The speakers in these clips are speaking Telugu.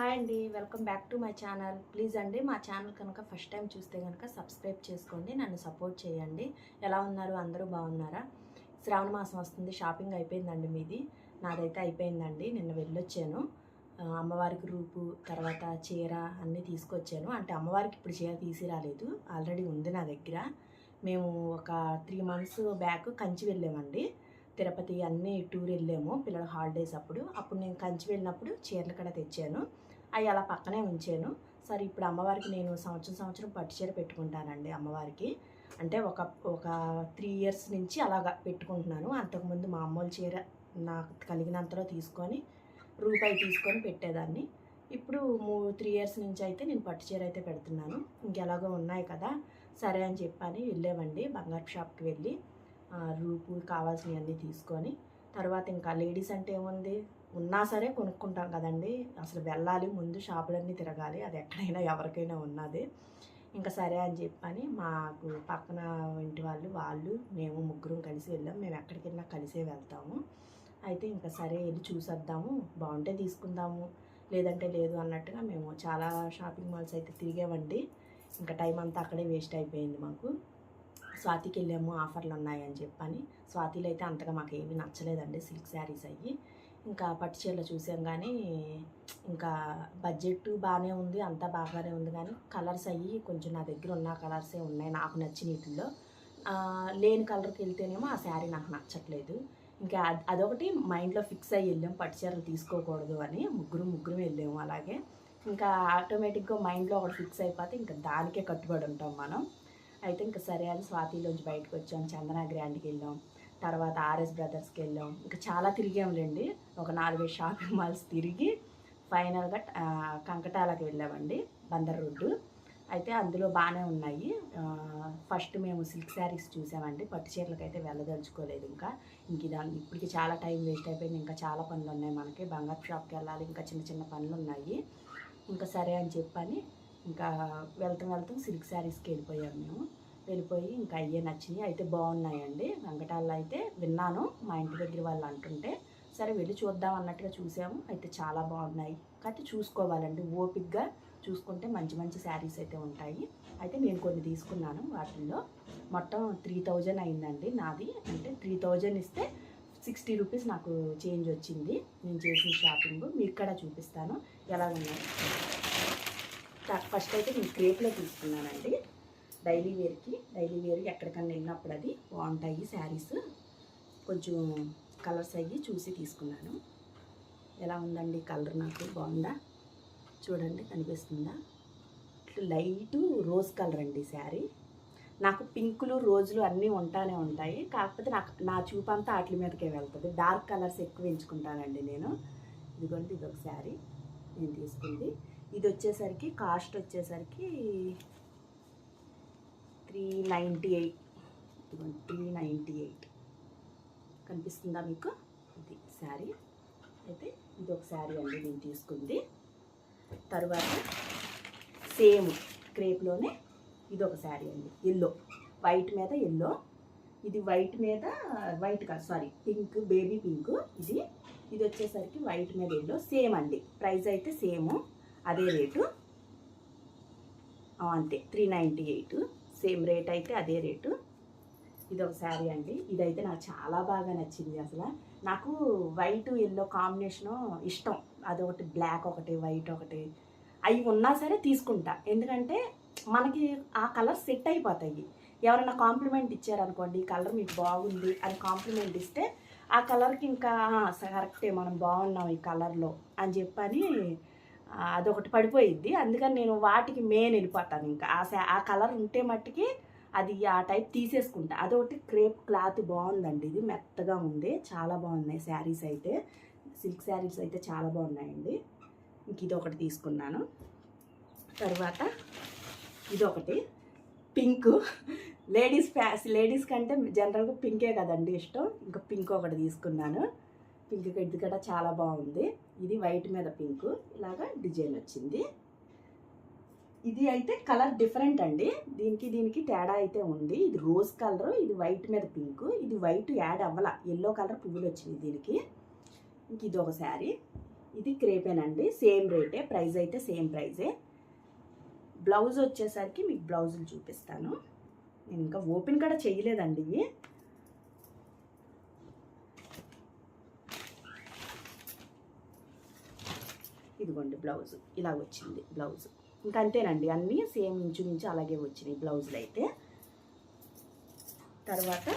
హాయ్ అండి welcome back to my channel. Please అండి మా ఛానల్ కనుక ఫస్ట్ టైం చూస్తే కనుక సబ్స్క్రైబ్ చేసుకోండి నన్ను సపోర్ట్ చేయండి. ఎలా ఉన్నారు? అందరూ బాగున్నారా? శ్రావణ మాసం వస్తుంది షాపింగ్ అయిపోయిందండి మీది? నాదైతే అయిపోయిందండి నిన్న వెళ్ళొచ్చాను. అమ్మవారికి రూపు తర్వాత చీర అన్నీ తీసుకొచ్చాను. అంటే అమ్మవారికి ఇప్పుడు చీర తీసిరాలేదు ఆల్రెడీ ఉంది నా దగ్గర. మేము ఒక త్రీ మంత్స్ బ్యాక్ కంచి వెళ్ళామండి. తిరుపతి అన్నీ టూర్ వెళ్ళాము పిల్లల హాలిడేస్ అప్పుడు. అప్పుడు నేను కంచి వెళ్ళినప్పుడు చీరలు కూడా తెచ్చాను. అవి అలా పక్కనే ఉంచాను. సరే ఇప్పుడు అమ్మవారికి నేను సంవత్సరం సంవత్సరం పట్టు చీర పెట్టుకుంటానండి అమ్మవారికి. అంటే ఒక ఒక త్రీ ఇయర్స్ నుంచి అలాగా పెట్టుకుంటున్నాను. అంతకుముందు మా అమ్మోళ్ళ చీర నాకు కలిగినంతలో తీసుకొని రూపాయి తీసుకొని పెట్టేదాన్ని. ఇప్పుడు మూ త్రీ ఇయర్స్ నుంచి అయితే నేను పట్టు చీర అయితే పెడుతున్నాను. ఇంకెలాగో ఉన్నాయి కదా సరే అని చెప్పని వెళ్ళామండి బంగారు షాప్కి వెళ్ళి. రూపు కావాల్సినవన్నీ తీసుకొని. తర్వాత ఇంకా లేడీస్ అంటే ఏముంది? ఉన్నా సరే కొనుక్కుంటాం కదండి. అసలు వెళ్ళాలి ముందు షాపులన్నీ తిరగాలి అది ఎక్కడైనా ఎవరికైనా ఉన్నది. ఇంకా సరే అని చెప్పని మాకు పక్కన ఇంటి వాళ్ళు వాళ్ళు మేము ముగ్గురం కలిసి వెళ్ళాం. మేము ఎక్కడికి వెళ్ళినా కలిసే వెళ్తాము. అయితే ఇంకా సరే వెళ్ళి చూసేద్దాము బాగుంటే తీసుకుందాము. లేదంటే లేదు అన్నట్టుగా మేము చాలా షాపింగ్ మాల్స్ అయితే తిరిగామండి. ఇంకా టైం అంతా అక్కడే వేస్ట్ అయిపోయింది మాకు. స్వాతికి వెళ్ళాము ఆఫర్లు ఉన్నాయని చెప్పని. స్వాతిలో అయితే అంతగా మాకు ఏమీ నచ్చలేదండి సిల్క్ శారీస్ అయ్యి. ఇంకా పట్టు చీరలు చూసాం కానీ ఇంకా బడ్జెట్ బాగానే ఉంది అంతా బాగానే ఉంది కానీ కలర్స్ అయ్యి కొంచెం నా దగ్గర ఉన్న కలర్సే ఉన్నాయి నాకు నచ్చిన వీటిల్లో. లేని కలర్కి వెళ్తేనేమో ఆ శారీ నాకు నచ్చట్లేదు. ఇంకా అదొకటి మైండ్లో ఫిక్స్ అయ్యి వెళ్ళాం పట్టు చీరలు తీసుకోకూడదు అని ముగ్గురు ముగ్గురు వెళ్ళాము అలాగే. ఇంకా ఆటోమేటిక్గా మైండ్లో ఒకటి ఫిక్స్ అయిపోతే ఇంకా దానికే కట్టుబడి ఉంటాం మనం. అయితే ఇంకా సరే అని స్వాతిలోంచి బయటకు వచ్చాం చందన గ్రాండ్కి వెళ్ళాం. తర్వాత ఆర్ఎస్ బ్రదర్స్కి వెళ్ళాం. ఇంకా చాలా తిరిగాంలేండి. ఒక నాలుగైదు షాపింగ్ మాల్స్ తిరిగి ఫైనల్గా కంకటాలకు కంకటాలకి వెళ్ళామండి బందర్ రోడ్డు. అయితే అందులో బాగానే ఉన్నాయి. ఫస్ట్ మేము సిల్క్ శారీస్ చూసామండి. పట్టు చీరలకు అయితే వెళ్ళదలుచుకోలేదు ఇంకా. ఇంక దాన్ని ఇప్పటికి చాలా టైం వేస్ట్ అయిపోయింది. ఇంకా చాలా పనులు ఉన్నాయి మనకి. బంగారు షాప్కి వెళ్ళాలి. ఇంకా చిన్న చిన్న పనులు ఉన్నాయి. ఇంకా సరే అని చెప్పని ఇంకా వెళ్తాం వెళ్తాం సిల్క్ శారీస్కి వెళ్ళిపోయాం మేము. వెళ్ళిపోయి ఇంకా అయ్యే నచ్చినాయి అయితే బాగున్నాయండి. వెంకటాల్లో అయితే విన్నాను మా ఇంటి దగ్గర వాళ్ళు అంటుంటే సరే వెళ్ళి చూద్దాం అన్నట్టుగా చూసాము. అయితే చాలా బాగున్నాయి. కాబట్టి చూసుకోవాలండి ఓపిక్గా చూసుకుంటే మంచి మంచి శారీస్ అయితే ఉంటాయి. అయితే నేను కొన్ని తీసుకున్నాను వాటిల్లో. మొత్తం త్రీ థౌజండ్ అయిందండి నాది. అంటే త్రీ థౌజండ్ ఇస్తే సిక్స్టీ రూపీస్ నాకు చేంజ్ వచ్చింది. నేను చేసిన షాపింగ్ మీకు కూడా చూపిస్తాను. ఎలా ఉన్నాయి? ఫస్ట్ అయితే నేను క్రేప్లో తీసుకున్నానండి. డైలీ వేర్కి డైలీ వేర్కి ఎక్కడికన్నా వెళ్ళినప్పుడు అది బాగుంటాయి శారీస్. కొంచెం కలర్స్ అయ్యి చూసి తీసుకున్నాను. ఎలా ఉందండి కలర్ నాకు? బాగుందా? చూడండి కనిపిస్తుందా? ఇట్లా లైట్ రోజ్ కలర్ అండి శారీ. నాకు పింకులు రోజులు అన్నీ ఉంటానే ఉంటాయి. కాకపోతే నాకు నా చూపు అంతా వాటి మీదకే వెళ్తుంది. డార్క్ కలర్స్ ఎక్కువ ఎంచుకుంటానండి నేను. ఇదిగోండి ఇది ఒక శారీ నేను తీసుకుంది. ఇది వచ్చేసరికి కాస్ట్ వచ్చేసరికి three ninety eight three ninety eight కనిపిస్తుందా మీకు? ఇది శారీ. అయితే ఇది ఒక శారీ అండి నేను తీసుకుంది. తర్వాత సేమ్ క్రేప్లోనే ఇది ఒక శారీ అండి. ఎల్లో. వైట్ మీద ఎల్లో. ఇది వైట్ మీద వైట్ కాదు సారీ పింక్ బేబీ పింక్ ఇది. ఇది వచ్చేసరికి వైట్ మీద ఎల్లో. సేమ్ అండి. ప్రైస్ అయితే సేమ్. అదే రేటు. అంతే. Three ninety eight same rate అయితే అదే రేటు. ఇది ఒక శారీ అండి. ఇదైతే నాకు చాలా బాగా నచ్చింది అసలు. నాకు వైట్ ఎల్లో కాంబినేషను ఇష్టం. అదొకటి బ్లాక్ ఒకటి వైట్ ఒకటి. అవి ఉన్నా సరే తీసుకుంటా. ఎందుకంటే మనకి ఆ కలర్ సెట్ అయిపోతాయి. ఎవరైనా కాంప్లిమెంట్ ఇచ్చారనుకోండి ఈ కలర్ మీకు బాగుంది అని కాంప్లిమెంట్ ఇస్తే ఆ కలర్కి ఇంకా కరెక్టే మనం బాగున్నాం ఈ కలర్లో అని చెప్పని అదొకటి పడిపోయిద్ది. అందుకని నేను వాటికి మెయిన్ వెళ్ళిపోతాను ఇంకా. ఆ ఆ కలర్ ఉంటే మట్టికి అది ఆ టైప్ తీసేసుకుంటా. అదొకటి క్రేప్ క్లాత్ బాగుందండి ఇది. మెత్తగా ఉంది. చాలా బాగున్నాయి శారీస్ అయితే. సిల్క్ శారీస్ అయితే చాలా బాగున్నాయండి. ఇంక ఇది ఒకటి తీసుకున్నాను. తర్వాత ఇదొకటి. పింక్. లేడీస్ ఫ్యాస్ లేడీస్ కంటే జనరల్గా పింకే కదండి ఇష్టం. ఇంకా పింక్ ఒకటి తీసుకున్నాను. పింక్ ఇది కూడా చాలా బాగుంది. ఇది వైట్ మీద పింక్ ఇలాగా డిజైన్ వచ్చింది. ఇది అయితే కలర్ డిఫరెంట్ అండి. దీనికి దీనికి తేడా అయితే ఉంది. ఇది రోజ్ కలర్ ఇది వైట్ మీద పింక్ ఇది వైట్ యాడ్ అవ్వాల. ఎల్లో కలర్ పువ్వులు వచ్చింది దీనికి. ఇంక ఇది ఒక శారీ. ఇది క్రేపేనండి సేమ్ రేటే ప్రైస్ అయితే సేమ్ ప్రైజే. బ్లౌజ్ వచ్చేసరికి మీకు బ్లౌజులు చూపిస్తాను. నేను ఇంకా ఓపెన్ కూడా చేయలేదండి ఇవి. ఇదిగోండి బ్లౌజ్. ఇలా వచ్చింది బ్లౌజ్. ఇంకా అంతేనండి అన్నీ సేమ్ ఇంచుమించు అలాగే వచ్చినాయి బ్లౌజులు అయితే తర్వాత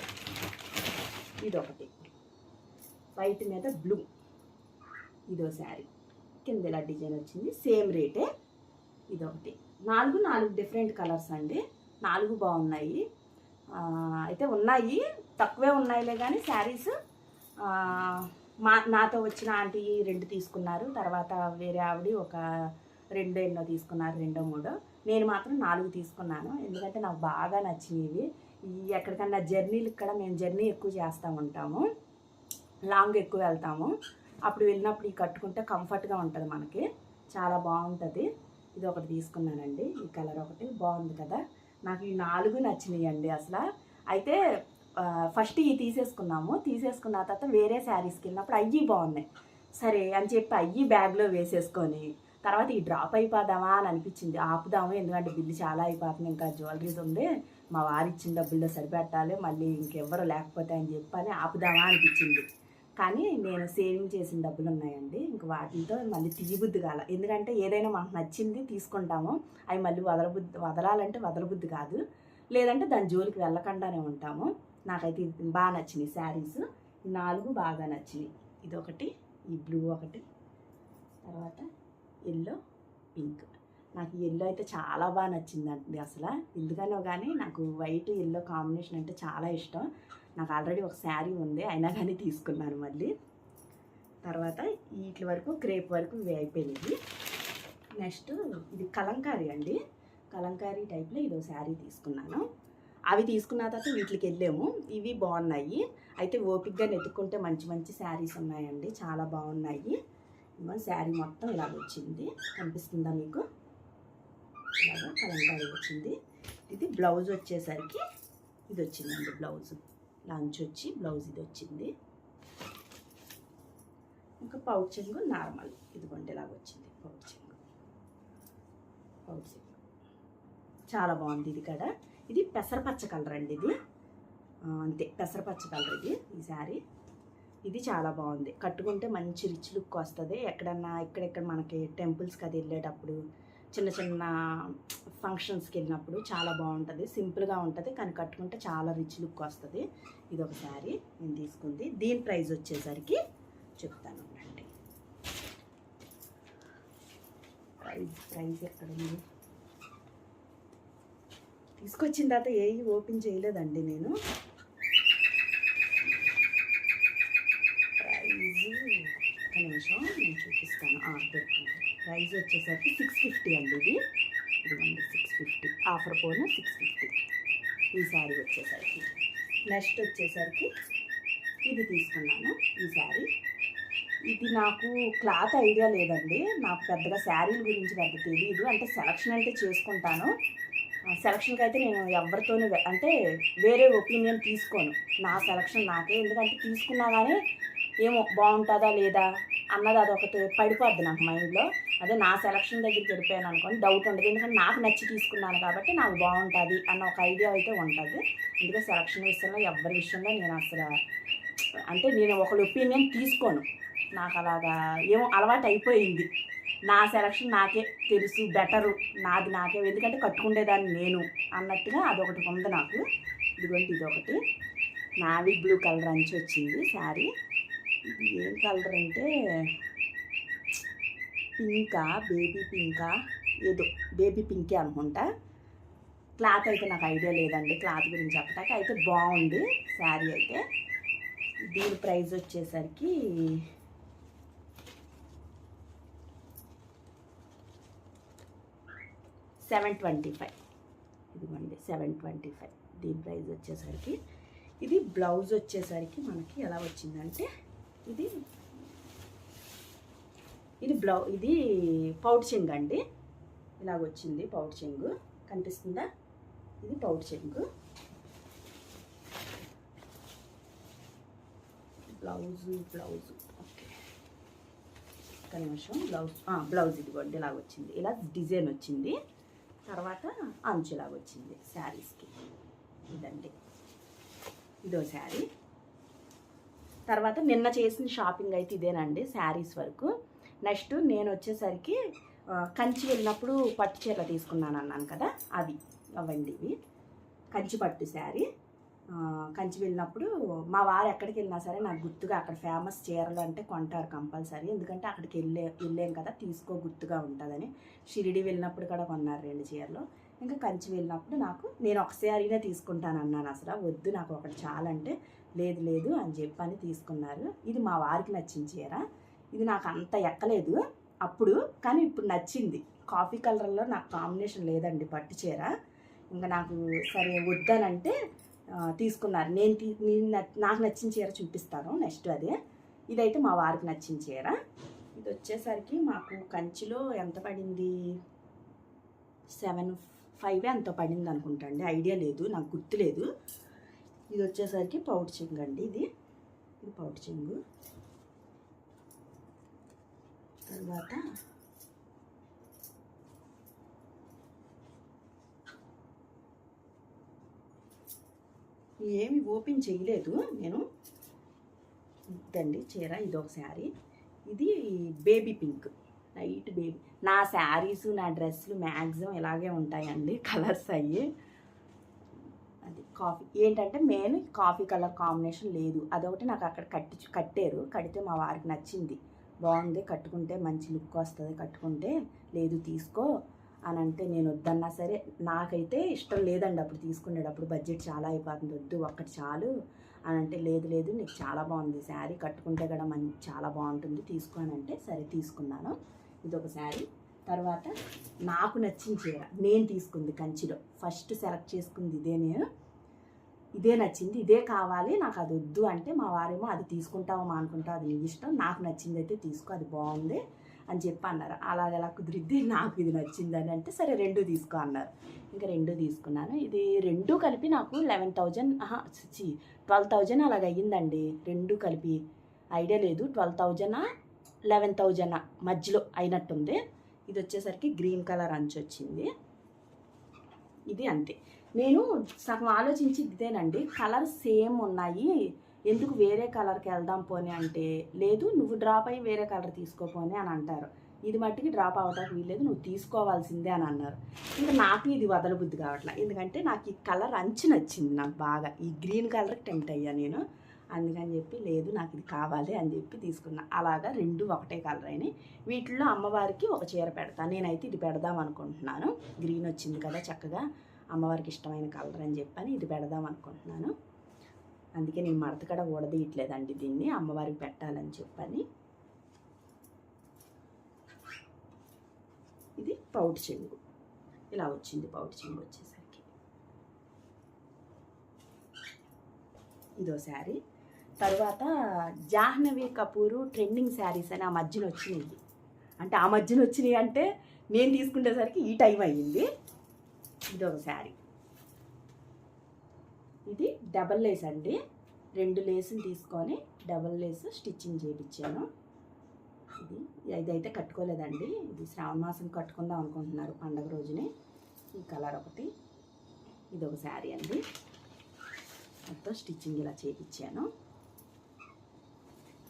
ఇదొకటి. వైట్ మీద బ్లూ. ఇదో శారీ. కింద ఇలా డిజైన్ వచ్చింది. సేమ్ రేటే ఇదొకటి. నాలుగు నాలుగు డిఫరెంట్ కలర్స్ అండి. నాలుగు బాగున్నాయి. అయితే ఉన్నాయి. తక్కువే ఉన్నాయిలే కానీ శారీస్ మా నాతో వచ్చిన ఆంటీ రెండు తీసుకున్నారు. తర్వాత వేరే ఆవిడ ఒక రెండు ఎన్నో తీసుకున్నారు రెండో మూడో. నేను మాత్రం నాలుగు తీసుకున్నాను. ఎందుకంటే నాకు బాగా నచ్చినవి. ఈ ఎక్కడికన్నా జర్నీలు ఇక్కడ మేము జర్నీ ఎక్కువ చేస్తూ ఉంటాము. లాంగ్ ఎక్కువ వెళ్తాము. అప్పుడు వెళ్ళినప్పుడు ఈ కట్టుకుంటే కంఫర్ట్గా ఉంటుంది మనకి. చాలా బాగుంటుంది. ఇది ఒకటి తీసుకున్నానండి. ఈ కలర్ ఒకటి. బాగుంది కదా. నాకు ఈ నాలుగు నచ్చినాయి అండి అసలు. అయితే ఫస్ట్ ఇవి తీసేసుకున్నాము. తీసేసుకున్న తర్వాత వేరే శారీస్కి వెళ్ళినప్పుడు అయ్యి బాగున్నాయి. సరే అని చెప్పి అయ్యి బ్యాగ్లో వేసేసుకొని తర్వాత ఈ డ్రాప్ అయిపోదామా అని అనిపించింది. ఆపుదాము ఎందుకంటే బిల్లు చాలా అయిపోతుంది ఇంకా జ్యువెలరీస్ ఉంది. మా వారు ఇచ్చిన డబ్బుల్లో సరిపెట్టాలి మళ్ళీ ఇంకెవ్వరు లేకపోతే అని చెప్పని ఆపుదామా అనిపించింది. కానీ నేను సేవింగ్ చేసిన డబ్బులు ఉన్నాయండి. ఇంక వాటితో మళ్ళీ తీయబుద్ధి కాల. ఎందుకంటే ఏదైనా మనకు నచ్చింది తీసుకుంటాము. అవి మళ్ళీ వదలబుద్ధి వదలాలంటే వదలబుద్ధి కాదు. లేదంటే దాని జోలికి వెళ్ళకుండానే ఉంటాము. నాకైతే బాగా నచ్చినాయి శారీస్. నాలుగు బాగా నచ్చినాయి. ఇది ఒకటి ఈ బ్లూ ఒకటి తర్వాత ఎల్లో పింక్. నాకు ఎల్లో అయితే చాలా బాగా నచ్చిందండి అసలు. ఎందుకనో కానీ నాకు వైట్ ఎల్లో కాంబినేషన్ అంటే చాలా ఇష్టం. నాకు ఆల్రెడీ ఒక శారీ ఉంది అయినా కానీ తీసుకున్నాను మళ్ళీ. తర్వాత వీటి వరకు క్రేప్ వరకు ఇవి అయిపోయినాయి. నెక్స్ట్ ఇది కలంకారీ అండి. కలంకారీ టైప్లో ఇదో శారీ తీసుకున్నాను. అవి తీసుకున్న తర్వాత వీటికి వెళ్ళాము. ఇవి బాగున్నాయి. అయితే ఓపిక్గా నెత్తుకుంటే మంచి మంచి శారీస్ ఉన్నాయండి. చాలా బాగున్నాయి. శారీ మొత్తం ఇలాగ వచ్చింది. కనిపిస్తుందా మీకు? ఇలాగ కలంకారీ వచ్చింది. ఇది బ్లౌజ్ వచ్చేసరికి ఇది వచ్చిందండి బ్లౌజ్. లంచ్ వచ్చి బ్లౌజ్ ఇది వచ్చింది. ఇంకా పౌచింగ్ నార్మల్. ఇదిగోండి ఇలాగ వచ్చింది పౌచింగ్. పౌచింగ్. చాలా బాగుంది ఇది కూడా. ఇది పెసరపచ్చ కలర్ అండి ఇది. అంతే పెసరపచ్చ కలర్ ఇది ఈ శారీ. ఇది చాలా బాగుంది. కట్టుకుంటే మంచి రిచ్ లుక్ వస్తుంది. ఎక్కడన్నా ఎక్కడెక్కడ మనకి టెంపుల్స్కి అది వెళ్ళేటప్పుడు చిన్న చిన్న ఫంక్షన్స్కి వెళ్ళినప్పుడు చాలా బాగుంటుంది. సింపుల్గా ఉంటుంది కానీ కట్టుకుంటే చాలా రిచ్ లుక్ వస్తుంది. ఇది ఒక శారీ నేను తీసుకుంది. దీని ప్రైస్ వచ్చేసరికి చెప్తాను అండి ప్రైస్ ప్రైస్ ఎక్కడ ఉంది? తీసుకొచ్చిన తర్వాత ఏవి ఓపెన్ చేయలేదండి నేను. ప్రైజ్ ఒక నిమిషం నేను చూపిస్తాను. ఆ, ప్రైస్ వచ్చేసరికి సిక్స్ ఫిఫ్టీ అండి ఇది. ఇదిగోండి సిక్స్ ఫిఫ్టీ. ఆఫర్ పోను సిక్స్ ఫిఫ్టీ. ఈ శారీ వచ్చేసరికి. నెక్స్ట్ వచ్చేసరికి ఇది తీసుకున్నాను ఈ శారీ. ఇది నాకు క్లాత్ ఐడియా లేదండి. నాకు పెద్దగా శారీల గురించి పెద్ద తెలియదు అంటే సెలక్షన్ అంటే చేసుకుంటాను. సెలక్షన్కి అయితే నేను ఎవరితోనూ అంటే వేరే ఒపీనియన్ తీసుకోను. నా సెలక్షన్ నాకే. ఎందుకంటే తీసుకున్నా కానీ ఏమో బాగుంటుందా లేదా అన్నది అదొకటి పడిపోద్ది నాకు మైండ్లో అదే నా సెలక్షన్ దగ్గరికి వెళ్ళిపోయాను అనుకోని డౌట్ ఉండదు. ఎందుకంటే నాకు నచ్చి తీసుకున్నాను కాబట్టి నాకు బాగుంటుంది అన్న ఒక ఐడియా అయితే ఉంటుంది. అందుకే సెలక్షన్ విషయంలో ఎవరి విషయంలో నేను అసలు అంటే నేను ఒకళ్ళు ఒపీనియన్ తీసుకోను. నాకు అలాగా ఏమో అలవాటు అయిపోయింది. నా సెలక్షన్ నాకే తెలుసు బెటరు నాది నాకే. ఎందుకంటే కట్టుకుండేదాన్ని నేను అన్నట్టుగా అదొకటి ఉంది నాకు. ఇదిగోండి ఇదొకటి. నావీ బ్లూ కలర్ అంచి వచ్చింది శారీ ఇది ఏం కలర్ అంటే పింకా బేబీ పింకా ఏదో బేబీ పింకే అనుకుంటా. క్లాత్ అయితే నాకు ఐడియా లేదండి క్లాత్ గురించి చెప్పటాక అయితే బాగుంది శారీ అయితే. దీని ప్రైస్ వచ్చేసరికి సెవెన్ ట్వంటీ ఫైవ్. ఇదిగోండి సెవెన్ ట్వంటీ ఫైవ్. దీని ప్రైస్ వచ్చేసరికి ఇది బ్లౌజ్ వచ్చేసరికి మనకి ఎలా వచ్చిందంటే ఇది ఇది బ్లౌ ఇది పౌడ్చింగ్ అండి. ఇలాగ వచ్చింది పౌట్ కనిపిస్తుందా? ఇది పౌడ్చింగ్ బ్లౌజ్ బ్లౌజు. Blouse okay. ఒక్క నిమిషం బ్లౌజ్ బ్లౌజ్ ఇదిగోండి ఇలాగ వచ్చింది. ఇలా డిజైన్ వచ్చింది. తర్వాత అంచులాగా వచ్చింది శారీస్కి. ఇదండి. ఇదో శారీ. తర్వాత నిన్న చేసిన షాపింగ్ అయితే ఇదేనండి శారీస్ వరకు. నెక్స్ట్ నేను వచ్చేసరికి కంచి వెళ్ళినప్పుడు పట్టు చీర తీసుకున్నాను అన్నాను కదా అవి. అవండి ఇవి. కంచి పట్టు శారీ. కంచి వెళ్ళినప్పుడు మా వారు ఎక్కడికి వెళ్ళినా సరే నాకు గుర్తుగా అక్కడ ఫేమస్ చీరలు అంటే కొంటారు కంపల్సరీ. ఎందుకంటే అక్కడికి వెళ్ళే వెళ్ళాం కదా తీసుకో గుర్తుగా ఉంటుందని. షిరిడి వెళ్ళినప్పుడు కూడా కొన్నారు రెండు చీరలు. ఇంకా కంచి వెళ్ళినప్పుడు నాకు నేను ఒకసారినే తీసుకుంటాను అన్నాను అసలు. వద్దు నాకు ఒకటి చాలంటే లేదు లేదు అని చెప్పని తీసుకున్నారు. ఇది మా వారికి నచ్చిన చీర. ఇది నాకు అంత ఎక్కలేదు. అప్పుడు కానీ ఇప్పుడు నచ్చింది. కాఫీ కలర్లో నాకు కాంబినేషన్ లేదండి పట్టు చీర. ఇంకా నాకు సరే వద్దనంటే తీసుకున్నారు. నేను నేను నాకు నచ్చిన చీర చూపిస్తాను నెక్స్ట్ అదే. ఇదైతే మా వారికి నచ్చిన చీర. ఇది వచ్చేసరికి మాకు కంచిలో ఎంత పడింది? సెవెన్ ఫైవ్ ఎంత పడింది అనుకుంటా అండి. ఐడియా లేదు నాకు గుర్తులేదు ఇది వచ్చేసరికి పౌడ్ చింగ్ అండి ఇది. ఇది పౌడ్ చింగు. తర్వాత ఏమి ఓపెన్ చేయలేదు నేను. ఇదండి చీర ఇది ఒక శారీ. ఇది బేబీ పింక్ లైట్ బేబీ. నా శారీస్ నా డ్రెస్సులు మ్యాక్సిమం ఇలాగే ఉంటాయండి కలర్స్ అయ్యి. అది కాఫీ ఏంటంటే మెయిన్ కాఫీ కలర్ కాంబినేషన్ లేదు. అదొకటి నాకు అక్కడ కట్టి కట్టారు. కడితే మా వారికి నచ్చింది. బాగుంది కట్టుకుంటే మంచి లుక్ వస్తుంది కట్టుకుంటే. లేదు తీసుకో. అని అంటే నేను వద్దన్నా సరే నాకైతే ఇష్టం లేదండి అప్పుడు తీసుకునేటప్పుడు బడ్జెట్ చాలా అయిపోతుంది. వద్దు ఒక్కటి చాలు అని అంటే లేదు లేదు నీకు చాలా బాగుంది. శారీ కట్టుకుంటే కూడా మంచి చాలా బాగుంటుంది. తీసుకోనంటే సరే తీసుకున్నాను. ఇది ఒక శారీ. తర్వాత నాకు నచ్చిన చీర నేను తీసుకుంది కంచిలో. ఫస్ట్ సెలెక్ట్ చేసుకుంది ఇదే నేను. ఇదే నచ్చింది. ఇదే కావాలి. నాకు అది వద్దు అంటే మా వారేమో అది తీసుకుంటావా అనుకుంటావు అది నీ ఇష్టం. నాకు నచ్చింది అయితే తీసుకో అది బాగుంది. అని చెప్పి అన్నారు. అలా కుదిరిద్ది నాకు ఇది నచ్చిందని అంటే సరే రెండు తీసుకో అన్నారు. ఇంకా రెండు తీసుకున్నాను. ఇది రెండు కలిపి నాకు లెవెన్ థౌజండ్ ట్వెల్వ్ థౌజండ్ అలాగ అయ్యిందండి. రెండు కలిపి ఐడియా లేదు. ట్వెల్వ్ థౌజండ్ లెవెన్ థౌజండ్ మధ్యలో అయినట్టుంది. ఇది వచ్చేసరికి గ్రీన్ కలర్ అంచు వచ్చింది. ఇది అంతే. నేను సగం ఆలోచించి ఇదేనండి. కలర్ సేమ్ ఉన్నాయి. ఎందుకు వేరే కలర్కి వెళ్దాం పోనీ అంటే లేదు నువ్వు డ్రాప్ అయ్యి వేరే కలర్ తీసుకోపోని అని అంటారు. ఇది మట్టికి డ్రాప్ అవ్వడానికి వీల్లేదు నువ్వు తీసుకోవాల్సిందే అని అన్నారు. ఇంకా నాకు ఇది వదలబుద్ధి కావట్లేదు ఎందుకంటే నాకు ఈ కలర్ అంచు నచ్చింది నాకు బాగా. ఈ గ్రీన్ కలర్కి టెంప్ట్ అయ్యా నేను. అందుకని చెప్పి లేదు నాకు ఇది కావాలి అని చెప్పి తీసుకున్నా. అలాగా రెండు ఒకటే కలర్ అయినాయి. వీటిల్లో అమ్మవారికి ఒక చీర పెడతాను నేనైతే ఇది పెడదాం అనుకుంటున్నాను. గ్రీన్ వచ్చింది కదా చక్కగా. అమ్మవారికి ఇష్టమైన కలర్ అని చెప్పని ఇది పెడదాం అనుకుంటున్నాను. అందుకే నేను మడత కూడా ఊడదీయట్లేదండి దీన్ని అమ్మవారికి పెట్టాలని చెప్పని. ఇది పౌట్ చెంగు. ఇలా వచ్చింది పౌట్ చెంగు వచ్చేసరికి. ఇదో శారీ. తర్వాత జాహ్నవి కపూరు ట్రెండింగ్ శారీస్ అని ఆ మధ్యన వచ్చినాయి. అంటే ఆ మధ్యన వచ్చినాయి అంటే నేను తీసుకునేసరికి ఈ టైం అయ్యింది. ఇదొక శారీ. ఇది డబల్ లేస్ అండి. రెండు లేసులు తీసుకొని డబల్ లేస్ స్టిచ్చింగ్ చేయించాను ఇది ఇదైతే కట్టుకోలేదండి. ఇది శ్రావణ మాసం కట్టుకుందాం అనుకుంటున్నారు పండగ రోజునే. ఈ కలర్ ఒకటి ఇది ఒక శారీ అండి. మొత్తం స్టిచ్చింగ్ ఇలా చేయించాను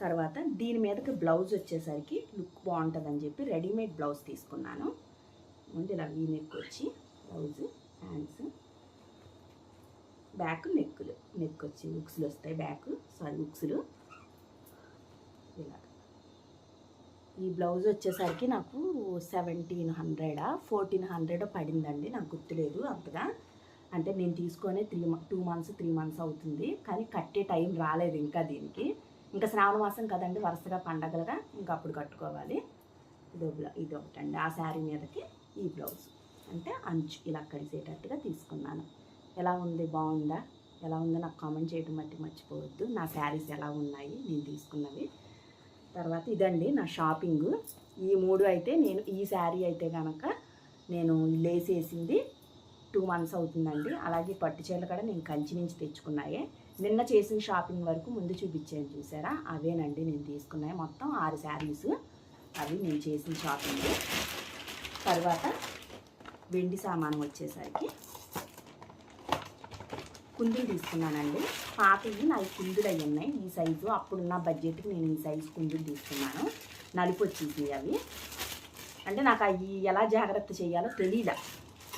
తర్వాత దీని మీదకి బ్లౌజ్ వచ్చేసరికి లుక్ బాగుంటుందని చెప్పి రెడీమేడ్ బ్లౌజ్ తీసుకున్నాను. ముందు ఇలా వీ నెక్ వచ్చి బ్లౌజ్ హ్యాండ్స్ బ్యాక్ నెక్కులు నెక్ వచ్చి ఉక్సులు వస్తాయి బ్యాక్ సారీ ఉక్సులు. ఇలా ఈ బ్లౌజ్ వచ్చేసరికి నాకు సెవెంటీన్ హండ్రెడా ఫోర్టీన్ హండ్రెడ్ పడిందండి. నాకు గుర్తులేదు అంతగా. అంటే నేను తీసుకొని three two months three months అవుతుంది. కానీ కట్టే టైం రాలేదు ఇంకా దీనికి. ఇంకా శ్రావణ మాసం కదండి వరుసగా పండగలుగా ఇంకా అప్పుడు కట్టుకోవాలి. ఇదో ఇది ఒకటండి ఆ శారీ మీదకి ఈ బ్లౌజ్. అంటే అంచు ఇలా కలిసేటట్టుగా తీసుకున్నాను. ఎలా ఉంది? బాగుందా? ఎలా ఉందో నాకు కామెంట్ చేయడం మట్టి మర్చిపోవద్దు. నా శారీస్ ఎలా ఉన్నాయి? నేను తీసుకున్నవి. తర్వాత ఇదండి నా షాపింగ్. ఈ మూడు అయితే నేను ఈ శారీ అయితే కనుక నేను లేసేసింది టూ మంత్స్ అవుతుందండి. అలాగే పట్టు చీరలు కూడా నేను కంచి నుంచి తెచ్చుకున్నాయే. నిన్న చేసిన షాపింగ్ వరకు ముందు చూపించాను చూసారా? అవేనండి నేను తీసుకున్నాయి. మొత్తం ఆరు శారీస్ అవి నేను చేసిన షాపింగ్. తర్వాత వెండి సామానం వచ్చేసరికి కుందులు తీసుకున్నానండి. పాతవి నాలుగు కుందులు అవి ఉన్నాయి. ఈ సైజు అప్పుడున్న బడ్జెట్కి నేను ఈ సైజు కుందులు తీసుకున్నాను. నలుపు వచ్చేసి అవి. అంటే నాకు అవి ఎలా జాగ్రత్త చేయాలో తెలియదు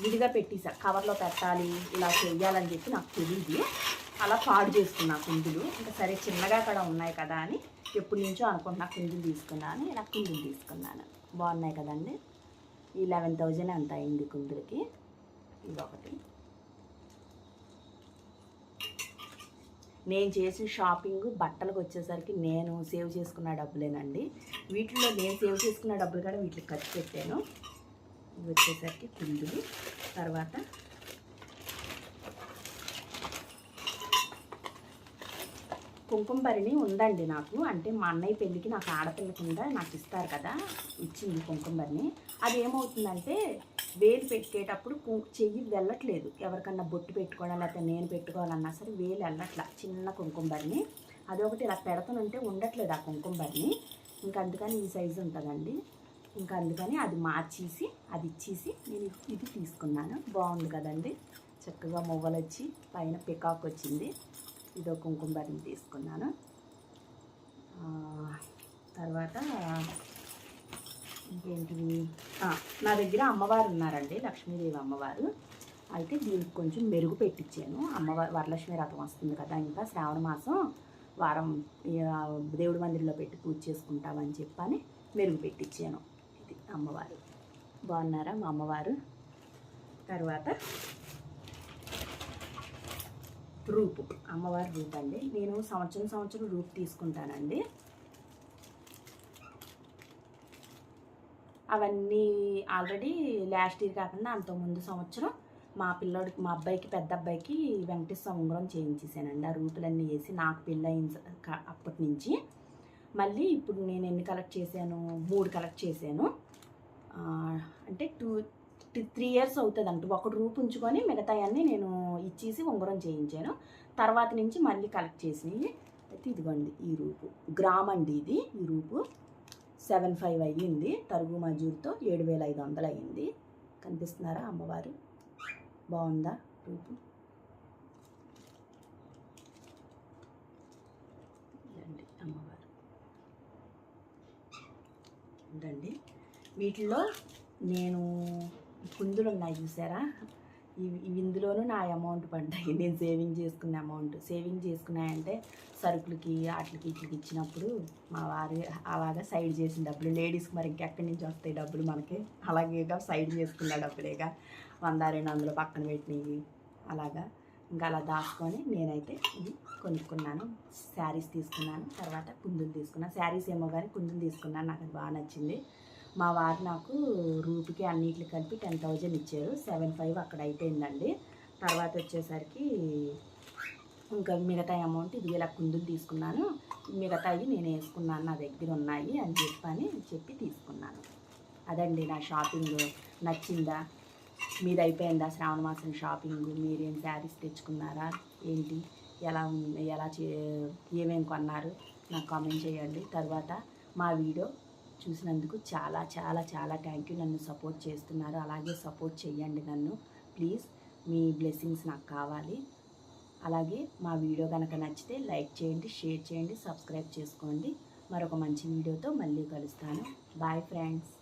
విడిగా పెట్టేసా. కవర్లో పెట్టాలి ఇలా చేయాలని చెప్పి నాకు తెలియదు అలా పాడు చేసుకున్నా కుందులు ఇంకా సరే చిన్నగా అక్కడ ఉన్నాయి కదా అని ఎప్పటి నుంచో అనుకుంటున్నా కుందులు తీసుకున్నాను ఇలా కుందులు తీసుకున్నాను. బాగున్నాయి కదండి. ఈ లెవెన్ థౌజండ్ అంత అయింది కుందులకి ఇది ఒకటి నేను చేసిన షాపింగ్ బట్టలకు వచ్చేసరికి నేను సేవ్ చేసుకున్న డబ్బులేనండి. వీటిలో నేను సేవ్ చేసుకున్న డబ్బులు కూడా వీటికి ఖర్చు పెట్టాను. ఇవి వచ్చేసరికి కుందులు తర్వాత కుంకుమ భరిణి ఉందండి నాకు. అంటే మా అన్నయ్య పెళ్ళికి నాకు ఆడపిల్ల కింద నాకు ఇస్తారు కదా ఇచ్చింది కుంకుమ భరిణి అది ఏమవుతుందంటే వేలు పెట్టేటప్పుడు పూ చెయ్యి వెళ్ళట్లేదు. ఎవరికన్నా బొట్టు పెట్టుకోవడం లేకపోతే నేను పెట్టుకోవాలన్నా సరే వేలు వెళ్ళట్లా. చిన్న కుంకుమ అదొకటి ఇలా పెడతానంటే ఉండట్లేదు ఆ కుంకుమ ఇంకా అందుకని ఈ సైజు ఉంటుందండి. ఇంకా అందుకని అది మార్చేసి అది ఇచ్చేసి నేను ఇది తీసుకున్నాను. బాగుంది కదండి. చక్కగా మువ్వలు వచ్చి పైన పికాక్ వచ్చింది. ఇదో కుంకుమ తీసుకున్నాను. తర్వాత ఇంకేంటివి నా దగ్గర అమ్మవారు ఉన్నారండి లక్ష్మీదేవి అమ్మవారు. అయితే దీనికి కొంచెం మెరుగు పెట్టించాను అమ్మవారు వరలక్ష్మి రథం వస్తుంది కదా ఇంకా శ్రావణ మాసం వారం దేవుడి మందిరంలో పెట్టి పూజ చేసుకుంటామని చెప్పని మెరుగు పెట్టించాను ఇది అమ్మవారు. బాగున్నారా మా అమ్మవారు? తర్వాత రూపు. అమ్మవారి రూపు అండి నేను సంవత్సరం సంవత్సరం రూపు తీసుకుంటానండి. అవన్నీ ఆల్రెడీ లాస్ట్ ఇయర్ కాకుండా అంత ముందు సంవత్సరం మా పిల్లోడికి మా అబ్బాయికి పెద్ద అబ్బాయికి వెంకటేశ్వర ఉంగరం చేయించేసానండి. ఆ రూపులన్నీ వేసి నాకు పెళ్ళయిన అప్పటి నుంచి. మళ్ళీ ఇప్పుడు నేను ఎన్ని కలెక్ట్ చేశాను? మూడు కలెక్ట్ చేశాను. అంటే టూ త్రీ ఇయర్స్ అవుతుంది అంట ఒకటి రూపు ఉంచుకొని మిగతాయన్నీ నేను ఇచ్చేసి ఉంగరం చేయించాను. తర్వాత నుంచి మళ్ళీ కలెక్ట్ చేసినవి. అయితే ఇదిగోండి ఈ రూపు. గ్రామ్ అండి ఇది ఈ రూపు. సెవెన్ ఫైవ్ అయ్యింది. తరుగు మజూర్తో ఏడు వేల ఐదు వందలు అయ్యింది కనిపిస్తున్నారా అమ్మవారు? బాగుందా రూపు? ఇదండి అమ్మవారు. ఉందండి వీటిల్లో నేను కుందులు ఉన్నాయి చూసారా? ఇవి ఇవి ఇందులోనూ నా అమౌంట్ పడ్డాయి. నేను సేవింగ్ చేసుకున్న అమౌంట్. సేవింగ్ చేసుకున్నాయంటే సరుకులకి వాటికి ఇట్లకి ఇచ్చినప్పుడు మా వారి అలాగా సైడ్ చేసిన డబ్బులు లేడీస్కి మరి ఇంకెక్కడి నుంచి వస్తాయి డబ్బులు మనకి? అలాగేగా సైడ్ చేసుకున్న డబ్బులేగా వంద రెండు వందలు పక్కన పెట్టినవి అలాగా. ఇంకా అలా దాచుకొని నేనైతే ఇది కొనుక్కున్నాను. శారీస్ తీసుకున్నాను. తర్వాత కుందులు తీసుకున్నాను. శారీస్ ఏమో కానీ కుందులు తీసుకున్నాను. నాకు అది బాగా నచ్చింది. మా వారు నాకు రూట్కి అన్నిటికి కలిపి టెన్ థౌజండ్ ఇచ్చారు. సెవెన్ ఫైవ్ అక్కడ అయిపోయిందండి. తర్వాత వచ్చేసరికి ఇంకా మిగతా అమౌంట్ ఇది ఇలా కుందులు తీసుకున్నాను. మిగతాయి నేను వేసుకున్నాను నా దగ్గర ఉన్నాయి అని చెప్పని చెప్పి తీసుకున్నాను. అదండి నా షాపింగ్. నచ్చిందా? మీది అయిపోయిందా శ్రావణ మాసం షాపింగ్? మీరేం శారీస్ తెచ్చుకున్నారా? ఏంటి? ఎలా ఉంది? ఎలా చే ఏమేమి కొన్నారు? నాకు కామెంట్ చేయండి. తర్వాత మా వీడియో చూసినందుకు చాలా చాలా చాలా థ్యాంక్ యూ. నన్ను సపోర్ట్ చేస్తున్నారు. అలాగే సపోర్ట్ చేయండి నన్ను. ప్లీజ్ మీ బ్లెస్సింగ్స్ నాకు కావాలి. అలాగే మా వీడియో కనుక నచ్చితే లైక్ చేయండి షేర్ చేయండి సబ్స్క్రైబ్ చేసుకోండి. మరొక మంచి వీడియోతో మళ్ళీ కలుస్తాను. Bye friends.